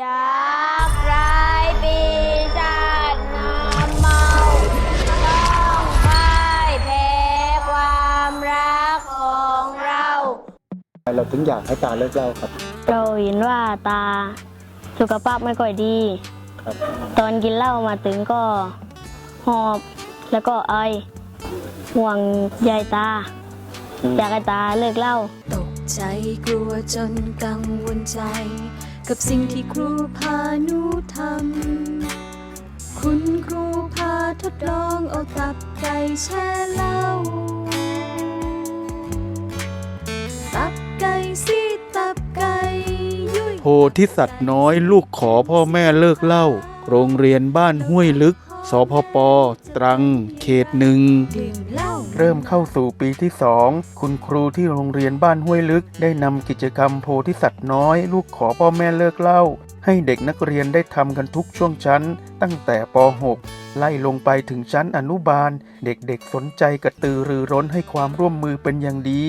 ยักษ์ร้ายปีศาจน้ำเมาต้องพ่ายแพ้ความรักของเรา เราถึงอยากให้ตาเลิกเหล่าครับ เราเห็นว่าตาสุขภาพไม่ค่อยดี ครับ ตอนกินเหล้ามาถึงก็หอบแล้วก็ไอห่วงยายตาอืมอยากให้ตาเลิกเหล้า ตกใจกลัวจนกังวลใจ กับสิ่งที่ครูพาหนูทำ คุณครูพาทดลองเอาตับไก่แช่เหล้า ตับไก่สิตับไก่ยุยโพธิสัตว์น้อยลูกขอพ่อแม่เลิกเหล้าโรงเรียนบ้านห้วยลึก สพป ตรัง เขตหนึ่ง ดื่มเหล้า เริ่มเข้าสู่ปีที่สองคุณครูที่โรงเรียนบ้านห้วยลึก ได้นำกิจกรรมโพธิสัตว์น้อย ลูกขอพ่อแม่เลิกเล่า ให้เด็กนักเรียนได้ทำกันทุกช่วงชั้น ตั้งแต่ป .6 ไล่ลงไปถึงชั้นอนุบาล เด็กๆสนใจกระตือรือร้นให้ความร่วมมือเป็นอย่างดี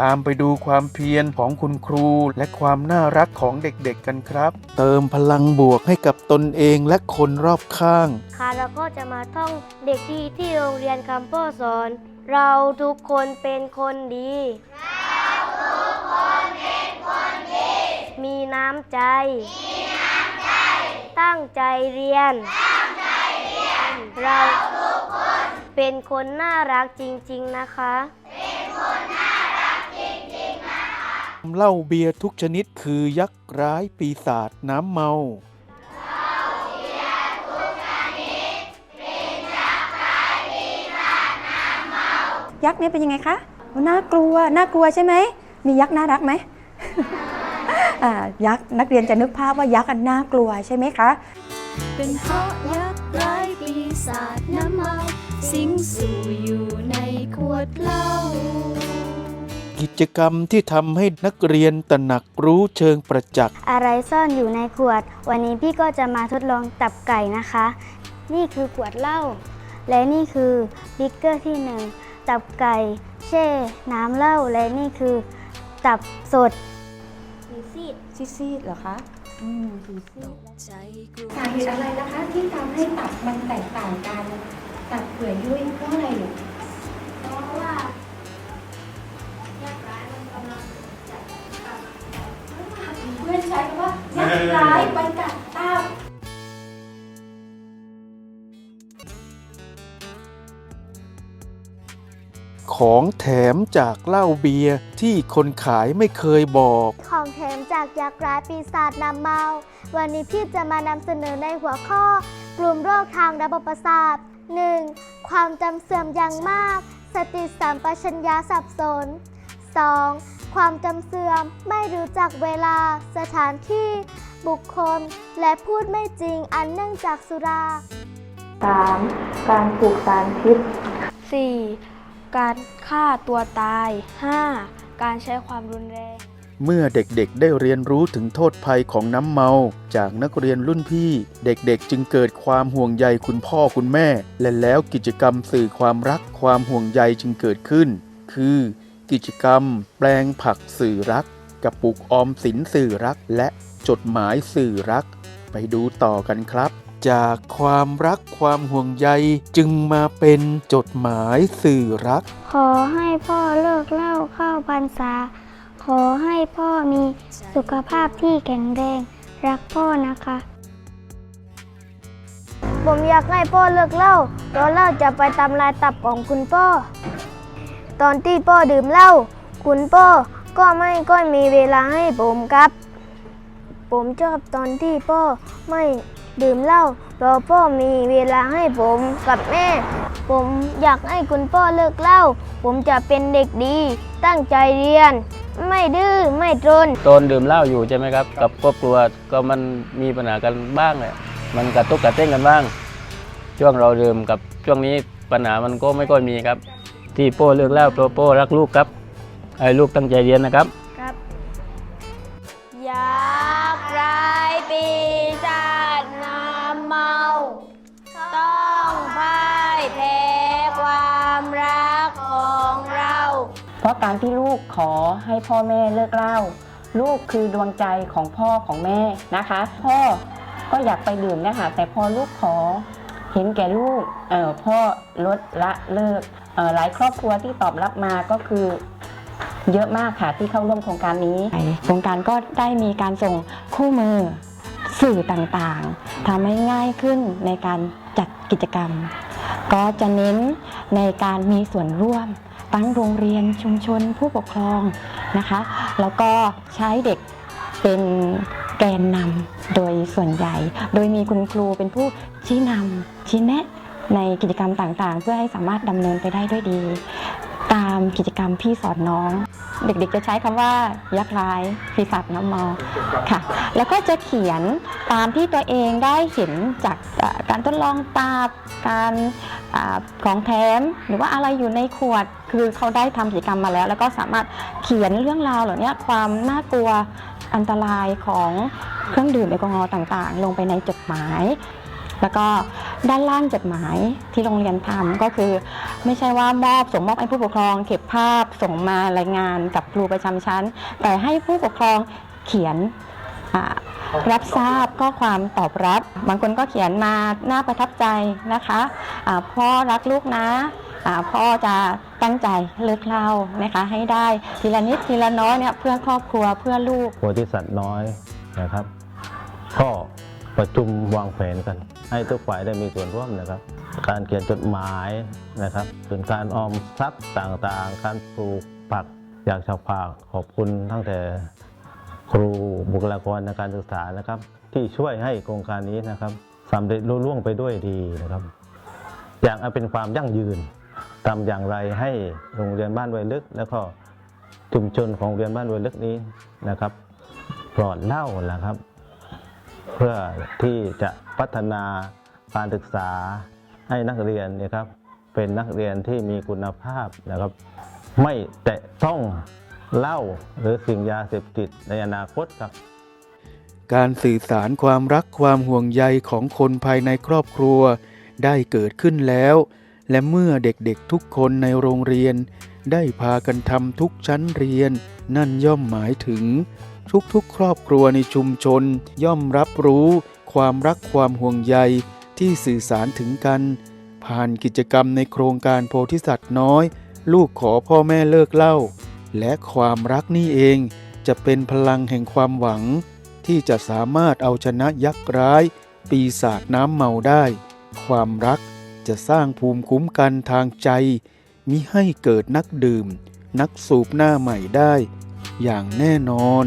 ตามไปดูความเพียรของคุณครูและความน่ารักของเด็กๆกันครับ เติมพลังบวกให้กับตนเองและคนรอบข้าง ค่ะเราก็จะมาท่องเด็กดีที่โรงเรียนคำพ่อสอน เราทุกคนเป็นคนดีเราทุกคนเป็นคนดีมีน้ำใจมีน้ำใจตั้งใจเรียนตั้งใจเรียน เราทุกคนเป็นคนน่ารักจริง ๆ นะคะ เหล้าเบียร์ทุกชนิดคือยักษ์ร้ายปีศาจน้ำเมายักษ์เนี่ยเป็นยังไงคะโอ้น่ากลัว น่ากลัวใช่ไหม มียักษ์น่ารักไหมอ่ายักษ์นักเรียนจะนึกภาพว่ายักษ์อันน่ากลัวใช่ไหมคะ เป็นเพราะยักษ์ร้ายปีศาจน้ำเมา สิงสู่อยู่ในขวดเหล้า กิจกรรมที่ทำให้นักเรียนตระหนักรู้เชิงประจักษ์อะไรซ่อนอยู่ในขวด วันนี้พี่ก็จะมาทดลองตับไก่นะคะ นี่คือขวดเหล้าและนี่คือบิ๊กเกอร์ที่หนึ่งตับไก่แช่ น้ำเหล้าและนี่คือ ตับสดซีดๆเหรอคะ อืมซีดตกใจกลัวสาเหตุอะไรนะคะ ที่ทำให้ตับมันแตกต่างกัน ตับเปื่อยยุ่ยเพราะอะไรลูกเร้ายไปกัดเต้าของแถมจากเหล้าเบียร์ที่คนขายไม่เคยบอก ของแถมจากยักษ์ร้ายปีศาจน้ำเมา วันนี้พี่จะมานำเสนอในหัวข้อ กลุ่มโรคทางระบบประสาท 1. ความจำเสื่อมอย่างมาก สติสัมปชัญญะสับสน 2. ความจำเสื่อม ไม่รู้จักเวลา สถานที่ บุคคล และพูดไม่จริงอันเนื่องจากสุรา 3. การปลูกสารพิษ 4. การฆ่าตัวตาย 5. การใช้ความรุนแรง เมื่อเด็กๆได้เรียนรู้ถึงโทษภัยของน้ำเมา จากนักเรียนรุ่นพี่ เด็กๆจึงเกิดความห่วงใยคุณพ่อคุณแม่ และแล้วกิจกรรมสื่อความรักความห่วงใยจึงเกิดขึ้น คือ กิจกรรม แปลงผักสื่อรัก กระปุกออมสินสื่อรัก และจดหมายสื่อรัก ไปดูต่อกันครับ จากความรักความห่วงใยจึงมาเป็นจดหมายสื่อรัก ขอให้พ่อเลิกเหล้าเข้าพรรษา ขอให้พ่อมีสุขภาพที่แข็งแรง รักพ่อนะคะ ผมอยากให้พ่อเลิกเหล้าเพราะเหล้าจะไปทำลายตับของคุณพ่อ ตอนที่พ่อดื่มเหล้าคุณพ่อก็ไม่ค่อยมีเวลาให้ผมครับ ผมชอบตอนที่พ่อไม่ดื่มเหล้าเพราะพ่อมีเวลาให้ผมกับแม่ ผมอยากให้คุณพ่อเลิกเหล้าผมจะเป็นเด็กดี ตั้งใจเรียน ไม่ดื้อไม่ทนตอนดื่มเหล้าอยู่ใช่ไหมครับ กับครอบครัวก็มันมีปัญหากันบ้างแหละมันกระตุกกระเต้นกันบ้าง ช่วงเราดื่มกับช่วงนี้ปัญหามันก็ไม่ค่อยมีครับ ที่โป้เลิกเหล้าเพราะโป้รักลูกครับไอ้ลูกตั้งใจเรียนนะครับยักษ์ร้ายปีศาจน้ำเมาต้องพ่ายแพ้ความรักของเรา เพราะการที่ลูกขอให้พ่อแม่เลิกเหล้าลูกคือดวงใจของพ่อของแม่นะคะ พ่อก็อยากไปดื่มนะคะแต่พอลูกขอเห็นแก่ลูกเออพ่อลดละเลิกเออ หลายครอบครัวที่ตอบรับมาก็คือเยอะมากค่ะที่เข้าร่วมโครงการนี้ โครงการก็ได้มีการส่งคู่มือสื่อต่างๆทำให้ง่ายขึ้นในการจัดกิจกรรม ก็จะเน้นในการมีส่วนร่วมตั้งโรงเรียนชุมชนผู้ปกครองนะคะ แล้วก็ใช้เด็กเป็นแกนนำโดยส่วนใหญ่ โดยมีคุณครูเป็นผู้ชี้นำชี้แนะ ในกิจกรรมต่างๆ เพื่อให้สามารถดำเนินไปได้ด้วยดี ตามกิจกรรมพี่สอนน้อง เด็กๆจะใช้คำว่ายักษ์ร้ายปีศาจน้ำมาค่ะ แล้วก็จะเขียนตามที่ตัวเองได้เห็นจากการทดลองตาการอของแถมหรือว่าอะไรอยู่ในขวดคือเขาได้ทำกิจกรรมมาแล้ว แล้วก็สามารถเขียนเรื่องราวเหล่านี้ความน่ากลัวอันตรายของเครื่องดื่มแอลกอฮอล์ต่างๆ ลงไปในจดหมาย แล้วก็ ด้านล่างจดหมายที่โรงเรียนทำก็คือ ไม่ใช่ว่ามอบส่งมอบให้ผู้ปกครอง เก็บภาพส่งมารายงานกับครูประจำชั้น แต่ให้ผู้ปกครองเขียนรับทราบข้อความตอบรับ บางคนก็เขียนมาน่าประทับใจนะคะอ่าพ่อรักลูกนะพ่อจะตั้งใจเลิกเล่านะคะให้ได้ทีละนิดทีละน้อยเนี่ยเพื่อครอบครัวเพื่อลูกโพธิสัตว์น้อยนะครับ ประชุมวางแผนกัน ให้ทุกฝ่ายได้มีส่วนร่วมนะครับ การเขียนจดหมายนะครับส่วนการออมทรัพย์ต่างๆ การปลูกผักอยากจะฝากขอบคุณตั้งแต่ครูบุคลากรในการศึกษานะครับ ที่ช่วยให้โครงการนี้นะครับสำเร็จรุ่ล่วงไปด้วยดีนะครับ อย่างเอาเป็นความยั่งยืนทำอย่างไรให้โรงเรียนบ้านไวลึก แล้วก็ชุมชนของโรงเรียนบ้านไวลึกนี้นะครับ ปลอดเล้าแหละครับ เพื่อที่จะพัฒนาการศึกษาให้นักเรียนนะครับเป็นนักเรียนที่มีคุณภาพนะครับ ไม่แตะต้องเหล้าหรือสิ่งยาเสพติดในอนาคตครับ การสื่อสารความรักความห่วงใยของคนภายในครอบครัว ได้เกิดขึ้นแล้ว และเมื่อเด็กๆทุกคนในโรงเรียน ได้พากันทำทุกชั้นเรียน นั่นย่อมหมายถึง ทุกๆ ครอบครัวในชุมชน ย่อมรับรู้ ความรักความห่วงใยที่สื่อสารถึงกัน ผ่านกิจกรรมในโครงการโพธิสัตว์น้อย ลูกขอพ่อแม่เลิกเล่า และความรักนี่เองจะเป็นพลังแห่งความหวัง ที่จะสามารถเอาชนะยักษ์ร้าย ปีศาจน้ำเมาได้ ความรักจะสร้างภูมิคุ้มกันทางใจ มิให้เกิดนักดื่ม นักสูบหน้าใหม่ได้ อย่างแน่นอน